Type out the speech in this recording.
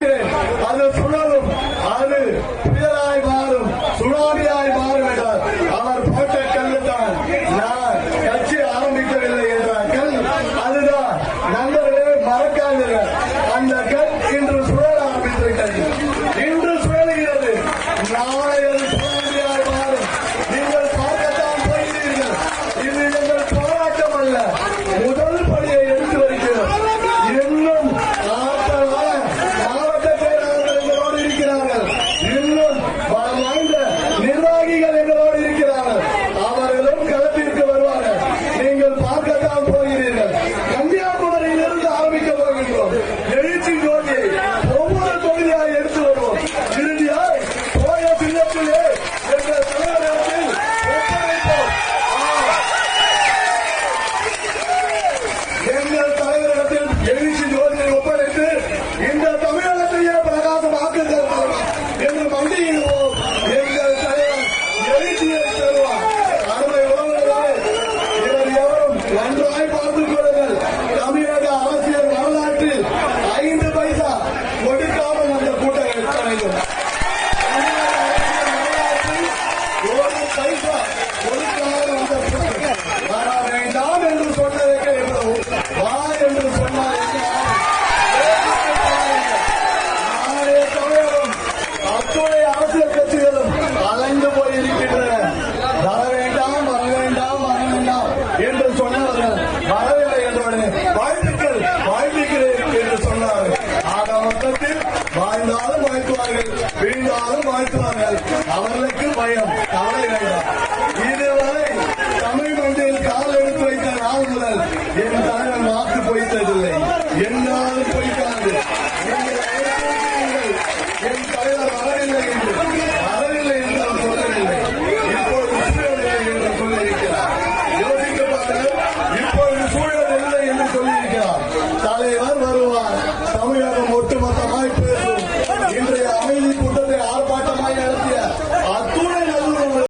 네, 아는 소나무 안을 வாழ்ந்தாலும் வாழ்த்துவார்கள் விழுந்தாலும் வாழ்த்துவார்கள் அவர்களுக்கு பயம் கவலை வேண்டாம். இதுவரை தமிழ் மண்ணில் கால் எடுத்து வைத்த நாள் முதல் என் தலைவர் வாக்கு பொய்த்ததில்லை. என்னாலும் பொய்க்காது. என் தலைவர் வரவில்லை என்று வரவில்லை என்று அவர் சொல்லவில்லை. இப்போது சூழல் என்று சொல்லியிருக்கிறார். யோசிக்க பாருங்கள் இப்போது சூழல் இல்லை என்று சொல்லியிருக்கிறார்.